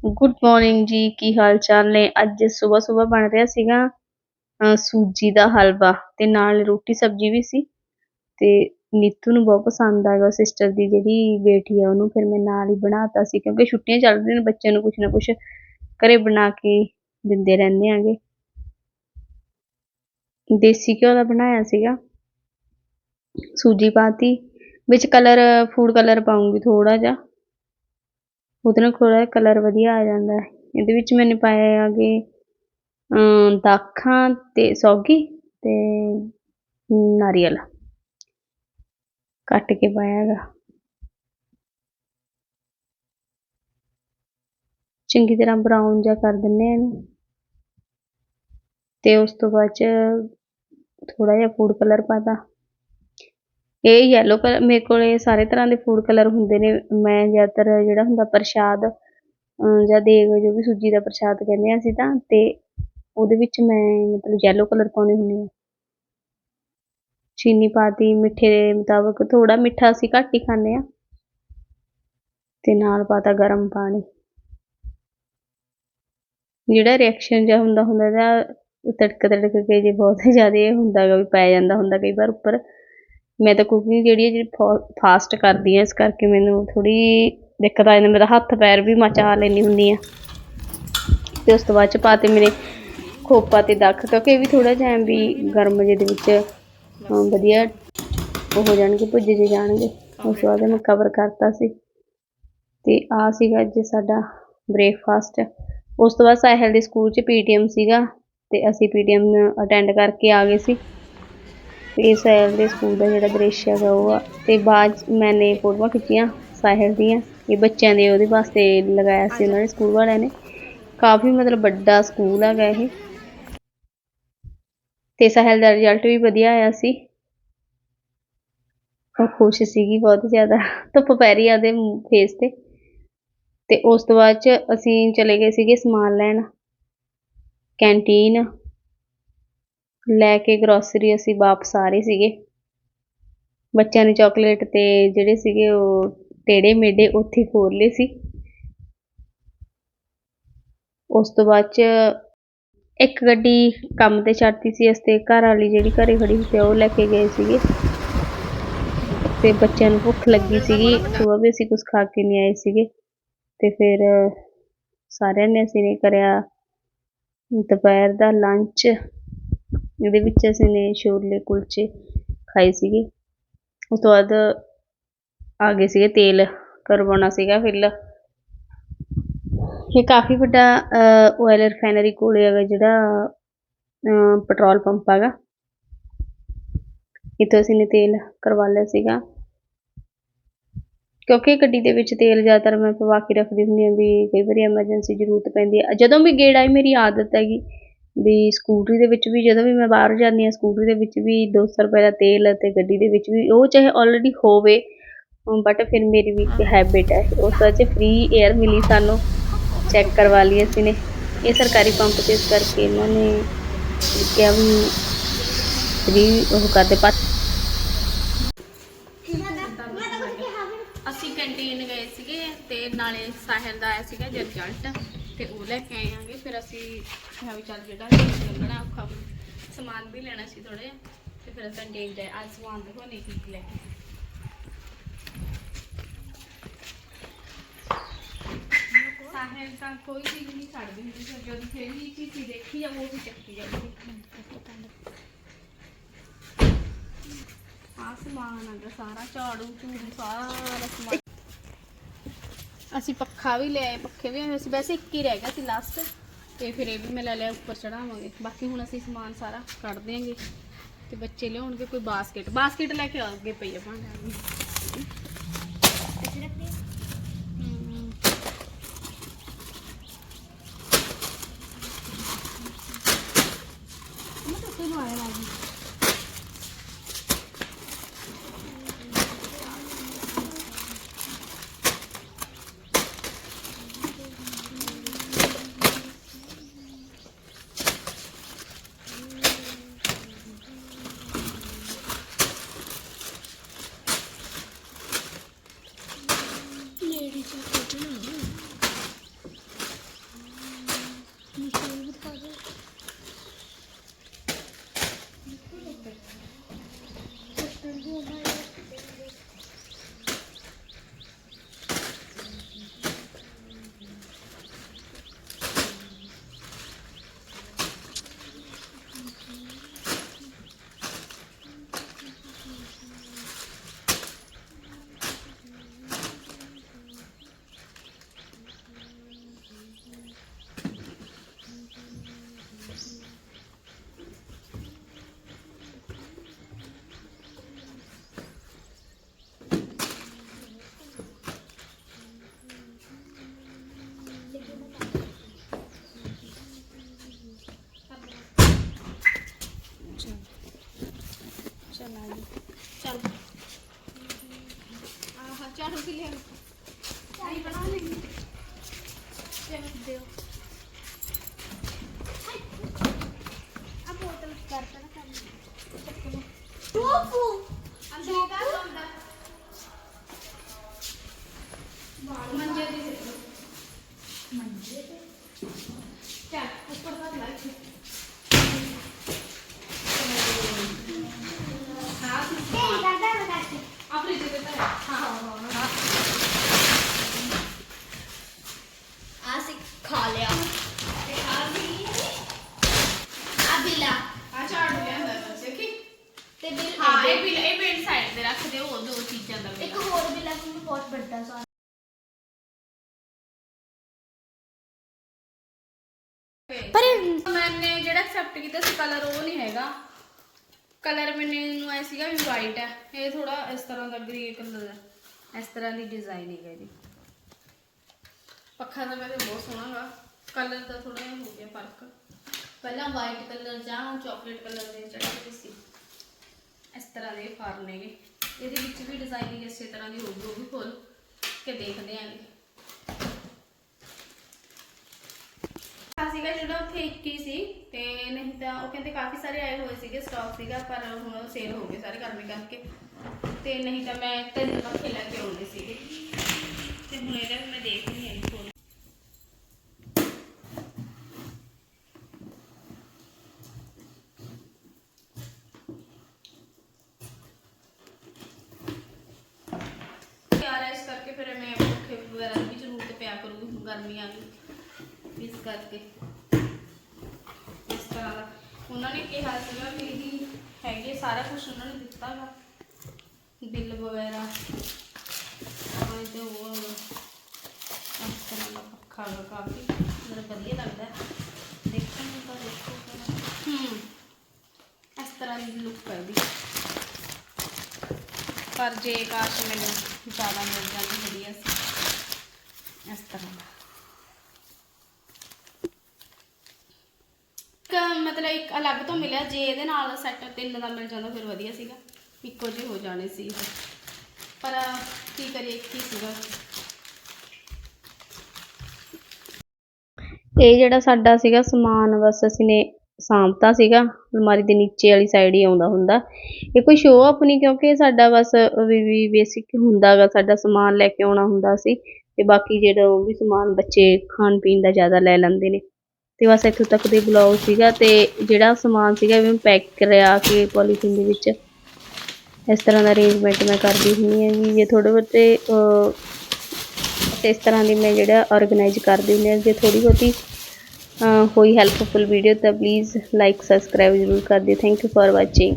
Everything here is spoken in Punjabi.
ਗੁੱਡ ਮਾਰਨਿੰਗ ਜੀ, ਕੀ ਹਾਲ ਚਾਲ ਨੇ? ਅੱਜ ਸਵੇਰ ਸਵੇਰ ਬਣ ਰਿਹਾ ਸੀਗਾ ਸੂਜੀ ਦਾ ਹਲਵਾ ਤੇ ਨਾਲ ਰੋਟੀ ਸਬਜ਼ੀ ਵੀ ਸੀ ਤੇ ਨੀਤੂ ਨੂੰ ਬਹੁਤ ਪਸੰਦ ਆਇਆ ਸਿਸਟਰ ਦੀ ਜਿਹੜੀ ਬੇਟੀ ਆ ਉਹਨੂੰ ਫਿਰ ਮੈਂ ਨਾਲ ਹੀ ਬਣਾਤਾ ਸੀ ਕਿਉਂਕਿ ਛੁੱਟੀਆਂ ਚੱਲ ਰਹੀਆਂ ਨੇ, ਬੱਚਿਆਂ ਨੂੰ ਕੁਛ ਨਾ ਕੁਛ ਘਰੇ ਬਣਾ ਕੇ ਦਿੰਦੇ ਰਹਿੰਦੇ ਆਂਗੇ। ਦੇਸੀ ਘਿਓ ਦਾ ਬਣਾਇਆ ਸੀਗਾ, ਸੂਜੀ ਪਾਤੀ, ਵਿੱਚ ਕਲਰ ਫੂਡ ਕਲਰ ਪਾਉਂਗੀ ਥੋੜਾ ਜਿਹਾ। ਉਹਦੇ ਨਾਲ ਥੋੜ੍ਹਾ ਜਿਹਾ ਕਲਰ ਵਧੀਆ ਆ ਜਾਂਦਾ ਹੈ। ਇਹਦੇ ਵਿੱਚ ਮੈਨੇ ਪਾਇਆ ਆਗੇ ਦਾਖਾਂ ਅਤੇ ਸੌਗੀ ਅਤੇ ਨਾਰੀਅਲ। ਕੱਟ ਕੇ ਪਾਇਆ ਹੈਗਾ। ਚੰਗੀ ਤਰ੍ਹਾਂ ਬਰਾਊਨ ਜਿਹਾ ਕਰ ਦਿੰਨੇ ਆ ਇਹਨੂੰ। ਤੇ ਉਸ ਤੋਂ ਬਾਅਦ ਚ ਥੋੜਾ ਜਿਹਾ ਫੂਡ ਕਲਰ ਪਾਤਾ ਇਹ ਯੈਲੋ ਕਲਰ ਮੇਰੇ ਕੋਲ ਇਹ ਸਾਰੇ ਤਰ੍ਹਾਂ ਦੇ ਫੂਡ ਕਲਰ ਹੁੰਦੇ ਨੇ। ਮੈਂ ਜ਼ਿਆਦਾਤਰ ਜਿਹੜਾ ਹੁੰਦਾ ਪ੍ਰਸ਼ਾਦ ਜਾਂ ਦੇਗ ਜੋ ਵੀ ਸੂਜੀ ਦਾ ਪ੍ਰਸ਼ਾਦ ਕਹਿੰਦੇ ਆ ਅਸੀਂ ਤਾਂ, ਤੇ ਉਹਦੇ ਵਿੱਚ ਮੈਂ ਮਤਲਬ ਯੈਲੋ ਕਲਰ ਪਾਉਂਦੀ ਹੁੰਦੀ ਹਾਂ। ਚੀਨੀ ਪਾਤੀ ਮਿੱਠੇ ਦੇ ਮੁਤਾਬਕ ਥੋੜਾ ਮਿੱਠਾ ਅਸੀਂ ਘੱਟ ਹੀ ਖਾਂਦੇ ਆ ਤੇ ਨਾਲ ਪਾਤਾ ਗਰਮ ਪਾਣੀ। ਜਿਹੜਾ ਰਿਐਕਸ਼ਨ ਜਿਹਾ ਹੁੰਦਾ ਹੁੰਦਾ ਇਹਦਾ ਤੜਕ ਤੜਕ ਕੇ ਜੇ ਬਹੁਤ ਜ਼ਿਆਦਾ ਇਹ ਹੁੰਦਾ ਗਾ ਵੀ ਪੈ ਜਾਂਦਾ ਹੁੰਦਾ ਕਈ ਵਾਰ ਉੱਪਰ। ਮੈਂ ਤਾਂ ਕੁਕਿੰਗ ਜਿਹੜੀ ਹੈ, ਜਿਹੜੀ ਫਾਸਟ ਕਰਦੀ ਹਾਂ, ਇਸ ਕਰਕੇ ਮੈਨੂੰ ਥੋੜੀ ਦਿੱਕਤ ਆ ਜਾਂਦੀ ਮੇਰਾ ਹੱਥ ਪੈਰ ਵੀ ਮਚਾ ਲੈਣੀ ਹੁੰਦੀ ਆ ਤੇ ਉਸ ਤੋਂ ਬਾਅਦ ਚ ਪਾਤੇ ਮੇਰੇ ਖੋਪਾ ਤੇ ਦੱਖ ਕਿਉਂਕਿ ਇਹ ਵੀ ਥੋੜਾ ਜਿਹਾ ਵੀ ਗਰਮ ਜੇ ਦੇ ਵਿੱਚ ਵਧੀਆ ਉਹ ਹੋ ਜਾਣਗੇ, ਭੁੱਜੇ ਜੇ ਜਾਣਗੇ। ਉਸ ਤੋਂ ਬਾਅਦ ਮੈਂ ਕਵਰ ਕਰਤਾ ਸੀ। ਤੇ ਆ ਸੀਗਾ ਅੱਜ ਸਾਡਾ ਬ੍ਰੇਕਫਾਸਟ ਉਸ ਤੋਂ ਬਾਅਦ ਸਾਹਿਲ ਦੇ ਸਕੂਲ 'ਚ ਪੀਟੀਐਮ ਸੀਗਾ, ਤੇ ਅਸੀਂ ਪੀਟੀਐਮ ਅਟੈਂਡ ਕਰਕੇ ਆ ਗਏ ਸੀ। ਤੇ ਸਾਹਿਲ ਦੇ ਸਕੂਲ ਦਾ ਜਿਹੜਾ ਦ੍ਰਿਸ਼ ਹੈਗਾ ਉਹ ਆ। ਤੇ ਬਾਅਦ 'ਚ ਮੈਨੇ ਫੋਟੋਆਂ ਖਿੱਚੀਆਂ ਸਾਹਿਲ ਦੀਆਂ। ਇਹ ਬੱਚਿਆਂ ਦੇ ਉਹਦੇ ਵਾਸਤੇ ਲਗਾਇਆ ਸੀ, ਉਹਨਾਂ ਨੇ ਸਕੂਲ ਵਾਲਿਆਂ ਨੇ। ਕਾਫੀ ਮਤਲਬ ਵੱਡਾ ਸਕੂਲ ਹੈਗਾ ਇਹ। ਤੇ ਸਾਹਿਲ ਦਾ ਰਿਜ਼ਲਟ ਵੀ ਵਧੀਆ ਆਇਆ ਸੀ। ਉਹ ਖੁਸ਼ ਸੀਗੀ ਬਹੁਤ ਜ਼ਿਆਦਾ। ਧੁੱਪ ਪੈ ਰਹੀ ਆ ਉਹਦੇ ਫੇਸ ਤੇ। ਤੇ ਉਸ ਤੋਂ ਬਾਅਦ ਚ ਅਸੀਂ ਚਲੇ ਗਏ ਸੀਗੇ ਸਮਾਨ ਲੈਣ। ਕੈਂਟੀਨ ਲੈ ਕੇ ਗਰੋਸਰੀ ਅਸੀਂ ਵਾਪਸ ਆ ਰਹੇ ਸੀਗੇ। ਬੱਚਿਆਂ ਨੇ ਚਾਕਲੇਟ ਤੇ ਜਿਹੜੇ ਸੀਗੇ ਉਹ ਟੇੜੇ ਮੇਡੇ ਉੱਥੇ ਖੋਲ ਲਏ ਸੀ। ਉਸ ਤੋਂ ਬਾਅਦ ਚ ਇੱਕ ਗੱਡੀ ਕੰਮ ਤੇ ਛੱਡਤੀ ਸੀ ਅਸੀਂ ਘਰ ਵਾਲੀ ਜਿਹੜੀ ਘਰੇ ਖੜੀ ਸੀ ਉਹ ਲੈ ਕੇ ਗਏ ਸੀਗੇ। ਤੇ ਬੱਚਿਆਂ ਨੂੰ ਭੁੱਖ ਲੱਗੀ ਸੀਗੀ ਸਵੇਰ ਵੀ ਅਸੀਂ ਕੁਝ ਖਾ ਕੇ ਨਹੀਂ ਆਏ ਸੀਗੇ। ਤੇ ਫਿਰ ਸਾਰਿਆਂ ਨੇ ਅਸੀਂ ਨੇ ਕਰਿਆ ਦੁਪਹਿਰ ਦਾ ਲੰਚ ਇਹਦੇ ਵਿੱਚ ਅਸੀਂ ਨੇ ਛੋਲੇ ਕੁਲਚੇ ਖਾਏ ਸੀਗੇ। ਉਸ ਤੋਂ ਬਾਅਦ ਆ ਗਏ ਸੀਗੇ ਤੇਲ ਕਰਵਾਉਣਾ ਸੀਗਾ ਫਿਲ ਇਹ ਕਾਫੀ ਵੱਡਾ ਆਇਲ ਰਿਫਾਈਨਰੀ ਕੋਲੇ ਹੈਗਾ ਜਿਹੜਾ ਪੈਟਰੋਲ ਪੰਪ ਹੈਗਾ। ਇੱਥੋਂ ਅਸੀਂ ਨੇ ਤੇਲ ਕਰਵਾ ਲਿਆ ਸੀਗਾ। ਕਿਉਂਕਿ ਗੱਡੀ ਦੇ ਵਿੱਚ ਤੇਲ ਜ਼ਿਆਦਾਤਰ ਮੈਂ ਪਵਾ ਕੇ ਰੱਖਦੀ ਹੁੰਦੀ ਹਾਂ ਵੀ ਕਈ ਵਾਰੀ ਐਮਰਜੈਂਸੀ ਜ਼ਰੂਰਤ ਪੈਂਦੀ ਹੈ। ਜਦੋਂ ਵੀ ਗੇੜ ਆਈ ਮੇਰੀ ਆਦਤ ਹੈਗੀ। ਵੀ ਸਕੂਟਰੀ ਦੇ ਵਿੱਚ ਵੀ ਜਦੋਂ ਵੀ ਮੈਂ ਬਾਹਰ ਜਾਂਦੀ ਹਾਂ, ਸਕੂਟਰੀ ਦੇ ਵਿੱਚ ਵੀ 200 ਰੁਪਏ ਦਾ ਤੇਲ ਤੇ ਗੱਡੀ ਦੇ ਵਿੱਚ ਵੀ, ਉਹ ਚਾਹੇ ਆਲਰੇਡੀ ਹੋਵੇ ਬਟ ਫਿਰ ਮੇਰੀ ਵੀ ਇੱਕ ਹੈਬਿਟ ਹੈ। ਉਸ ਵਿੱਚ ਫ੍ਰੀ 에ਅਰ ਮਿਲੀ ਸਾਨੂੰ ਚੈੱਕ ਕਰਵਾ ਲਈ ਅਸੀਂ ਨੇ। ਇਹ ਸਰਕਾਰੀ ਪੰਪ ਤੇ ਇਸ ਕਰਕੇ ਇਹਨਾਂ ਨੇ ਕਿਹਾ ਵੀ ਫ੍ਰੀ ਉਹ ਕਰਦੇ ਪਾ ਅਸੀਂ ਕੰਟੀਨ ਗਏ ਸੀਗੇ ਤੇ ਨਾਲੇ ਸਾਹਿਲ ਦਾ ਆਇਆ ਸੀਗਾ ਰਿਜ਼ਲਟ ਤੇ ਉਹ ਲੈ ਕੇ ਆਏ ਆਂਗੇ ਫਿਰ ਅਸੀਂ ਕਿਹਾ ਵੀ ਚੱਲ ਜਿਹੜਾ ਲੱਗਣਾ ਔਖਾ ਸਮਾਨ ਵੀ ਲੈਣਾ ਸੀ ਥੋੜਾ ਜਿਹਾ, ਤੇ ਫਿਰ ਅਸੀਂ ਕੰਟੀਨ ਗਏ। ਅੱਜ ਸਮਾਨ ਦੇਖੋ ਨਹੀਂ ਕੀ ਲੈ ਸਾਹਿਲ ਤਾਂ ਕੋਈ ਚੀਜ਼ ਨਹੀਂ ਛੱਡਦੀ ਹੁੰਦੀ ਸੀ ਜਦੋਂ ਫਿਰ ਵੀ ਚੀਜ਼ ਦੇਖੀ ਆ, ਉਹ ਵੀ ਚੱਕੀ ਜਾਂਦੀ। ਆ ਸਮਾਨ ਆਂਦਾ ਸਾਰਾ ਝਾੜੂ ਝੂੜੂ ਸਾਰਾ ਸਮਾਨ। ਅਸੀਂ ਪੱਖਾ ਵੀ ਲਿਆਏ ਪੱਖੇ ਵੀ ਆਏ ਸੀ ਵੈਸੇ ਇੱਕ ਹੀ ਰਹਿ ਗਿਆ ਸੀ ਲਾਸਟ ਤੇ ਫਿਰ ਇਹ ਵੀ ਮੈਂ ਲੈ ਲਿਆ ਉੱਪਰ ਚੜਾਵਾਂਗੇ ਬਾਕੀ ਹੁਣ ਅਸੀਂ ਸਮਾਨ ਸਾਰਾ ਕੱਢ ਦਿਆਂਗੇ ਤੇ ਬੱਚੇ ਲਿਆਉਣਗੇ ਕੋਈ ਬਾਸਕਟ ਬਾਸਕਟ ਲੈ ਕੇ ਅੱਗੇ ਪਈ ਆ ਭਾਂਡਾ ਵੀ ਹਮ। ਮੈਂ ਤਾਂ ਕੋਈ ਆਇਆ ਨਾ ਦਿਓ ਆ ਬੋਤਲ ਕਰਤਾ ਨਾ ਕੰਮ ਟੋਫੂ ਅੰਦਰ ਕਾ ਹੁੰਦਾ ਮੰਜੇ ਦੀ ਮੰਜੇ ਤੇ? ਚੱਲ, ਉੱਪਰ ਦਾ ਲਾਈਟ ਹਾਂ ਤੇ ਦਾਦਾ ਬਤਾ ਕੇ ਆਪਣੀ ਜਗ੍ਹਾ ਤੇ ਹਾਂ ਹਾਂ ਹਾਂ ਅਸੀਂ ਖਾ ਲਿਆ ਤੇ ਆ ਵੀ ਆ ਬਿਲਾ ਆ ਝਾੜੂ ਲਿਆਂਦਾ ਬਸ ਦੇਖੀ ਤੇ ਬਿਲ ਹਾਂ ਇਹ ਵੀ ਇਹ ਵੀ ਸਾਈਡ ਤੇ ਰੱਖ ਦਿਓ ਉਹ ਦੋ ਚੀਜ਼ਾਂ ਦਾ ਇੱਕ ਹੋਰ ਬਿਲਾ ਮੈਨੂੰ ਬਹੁਤ ਵੱਡਾ ਸਾਰਾ। ਪਰ ਮੈਨੇ ਜਿਹੜਾ ਐਕਸੈਪਟ ਕੀਤਾ ਸੀ ਕਲਰ ਉਹ ਨਹੀਂ ਹੈਗਾ। ਕਲਰ ਮੈਨੂੰ ਐ ਸੀਗਾ ਵੀ ਵਾਈਟ ਹੈ ਇਹ ਥੋੜਾ ਇਸ ਤਰ੍ਹਾਂ ਦਾ ਗ੍ਰੇ ਕਲਰ ਹੈ ਇਸ ਤਰ੍ਹਾਂ ਦੀ ਡਿਜ਼ਾਈਨਿੰਗ ਹੈ ਇਹਦੀ। ਪੱਖਾ ਤਾਂ ਵੈਸੇ ਬਹੁਤ ਸੋਹਣਾ ਗਾ ਕਲਰ ਦਾ ਥੋੜਾ ਜਿਹਾ ਹੋ ਗਿਆ ਫ਼ਰਕ। ਪਹਿਲਾਂ ਵਾਈਟ ਕਲਰ ਜਾਂ ਚਾਕਲੇਟ ਕਲਰ ਦੇ ਚੜ੍ਹਦੇ ਸੀ। ਇਸ ਤਰ੍ਹਾਂ ਦੇ ਫਾਰ ਨੇਗੇ। ਇਹਦੇ ਵਿੱਚ ਵੀ ਡਿਜ਼ਾਈਨਿੰਗ ਇਸੇ ਤਰ੍ਹਾਂ ਦੀ ਹੋਊਗੀ, ਉਹ ਵੀ ਫੁੱਲ ਕੇ ਦੇਖਦੇ ਆਂਗੇ ਸੀਗਾ ਜਿਹੜਾ ਉੱਥੇ ਇੱਕ ਹੀ ਸੀ, ਤੇ ਨਹੀਂ ਤਾਂ ਉਹ ਕਹਿੰਦੇ ਕਾਫੀ ਸਾਰੇ ਆਏ ਹੋਏ ਸੀਗੇ ਸਟਾਕ ਸੀਗਾ, ਪਰ ਹੁਣ ਸੇਲ ਹੋ ਗਏ ਸਾਰੇ ਗਰਮੀ ਕਰਕੇ ਤੇ ਨਹੀਂ ਤਾਂ ਮੈਂ ਤਿੰਨ ਪੱਖੇ ਲੈ ਕੇ ਆਉਂਦੇ ਸੀ ਤੇ ਹੁਣ ਇਹਦਾ ਵੀ ਮੈਂ ਦੇਖ ਰਹੀ ਹਾਂ ਖੋਲ ਯਾਰ ਇਸ ਕਰਕੇ ਫਿਰ ਮੈਂ ਪੱਖੇ ਵਗੈਰਾ ਦੀ ਵੀ ਜ਼ਰੂਰਤ ਪਿਆ ਕਰੂਗੀ ਹੁਣ ਗਰਮੀ ਆ ਗਈ ਇਸ ਕਰਕੇ। ਇਸ ਤਰ੍ਹਾਂ ਦਾ। ਉਹਨਾਂ ਨੇ ਕਿਹਾ ਸੀਗਾ ਵੀ ਇਹੀ ਹੈਗੇ, ਸਾਰਾ ਕੁਝ ਉਹਨਾਂ ਨੇ ਦਿੱਤਾ ਵਾ। ਬਿੱਲ ਵਗੈਰਾ ਹਾਂ ਤੇ ਉਹ ਇਸ ਤਰ੍ਹਾਂ ਦਾ ਪੱਖਾ ਵਾ ਕਾਫੀ। ਮੈਨੂੰ ਵਧੀਆ ਲੱਗਦਾ। ਦੇਖਣ ਨੂੰ ਤਾਂ ਦੇਖੋ। ਹੂੰ। ਇਸ ਤਰ੍ਹਾਂ ਦੀ ਲੁੱਕ ਹੈ ਇਹਦੀ ਪਰ ਜੇ ਕਾਸ਼ ਮੈਨੂੰ ਜ਼ਿਆਦਾ ਮਿਲ ਜਾਂਦੀ, ਵਧੀਆ ਸੀ। ਇਸ ਤਰ੍ਹਾਂ ਦਾ ਇੱਕ ਮਤਲਬ ਇੱਕ ਅਲੱਗ ਤੋਂ ਮਿਲਿਆ, ਜੇ ਇਹਦੇ ਨਾਲ ਸੈੱਟ ਤਿੰਨ ਦਾ ਮਿਲ ਜਾਂਦਾ ਫਿਰ ਵਧੀਆ ਸੀਗਾ। ਇੱਕੋ ਜਿਹੇ ਹੋ ਜਾਣੇ ਸੀ ਪਰ ਕੀ ਕਰੀਏ, ਇੱਕ ਸੀਗਾ। ਇਹ ਜਿਹੜਾ ਸਾਡਾ ਸੀਗਾ ਸਮਾਨ, ਬਸ ਅਸੀਂ ਨੇ ਸਾਂਭਤਾ ਸੀਗਾ। ਅਲਮਾਰੀ ਦੇ ਨੀਚੇ ਵਾਲੀ ਸਾਈਡ ਹੀ ਆਉਂਦਾ ਹੁੰਦਾ। ਇਹ ਕੋਈ ਸ਼ੋਅ ਆਫ ਨਹੀਂ, ਕਿਉਂਕਿ ਸਾਡਾ ਬਸ ਵੀ ਵੀ ਬੇਸਿਕ ਹੁੰਦਾਗਾ ਸਾਡਾ ਸਮਾਨ ਲੈ ਕੇ ਆਉਣਾ ਹੁੰਦਾ ਸੀ। ਤੇ ਬਾਕੀ ਜਿਹੜਾ ਉਹ ਵੀ ਸਮਾਨ ਬੱਚੇ ਖਾਣ ਪੀਣ ਦਾ ਜ਼ਿਆਦਾ ਲੈ ਲੈਂਦੇ ਨੇ। ਤੇ ਬਸ ਇੱਥੋਂ ਤੱਕ ਦੇ ਬਲੌਗ ਸੀਗਾ ਤੇ ਜਿਹੜਾ ਸਮਾਨ ਸੀਗਾ ਇਹ ਮੈਂ ਪੈਕ ਕਰਿਆ ਕੇ ਪੋਲੀਥੀਨ ਦੇ ਵਿੱਚ। ਇਸ ਤਰ੍ਹਾਂ ਦਾ ਅਰੇਂਜਮੈਂਟ ਮੈਂ ਕਰਦੀ ਹੁੰਦੀ ਹਾਂ ਜੀ। ਜੇ ਥੋੜੇ ਬਹੁਤੇ ਇਸ ਤਰ੍ਹਾਂ ਦੀ ਮੈਂ ਜਿਹੜਾ ਆਰਗੇਨਾਈਜ਼ ਕਰਦੀ ਹੁੰਦੀ ਹਾਂ, ਜੇ ਥੋੜੀ ਬਹੁਤੀ ਹੋਈ ਹੈਲਪਫੁਲ ਵੀਡੀਓ ਤਾਂ ਪਲੀਜ਼ ਲਾਈਕ ਸਬਸਕ੍ਰਾਈਬ ਜ਼ਰੂਰ ਕਰ ਦਿਓ। Thank you for watching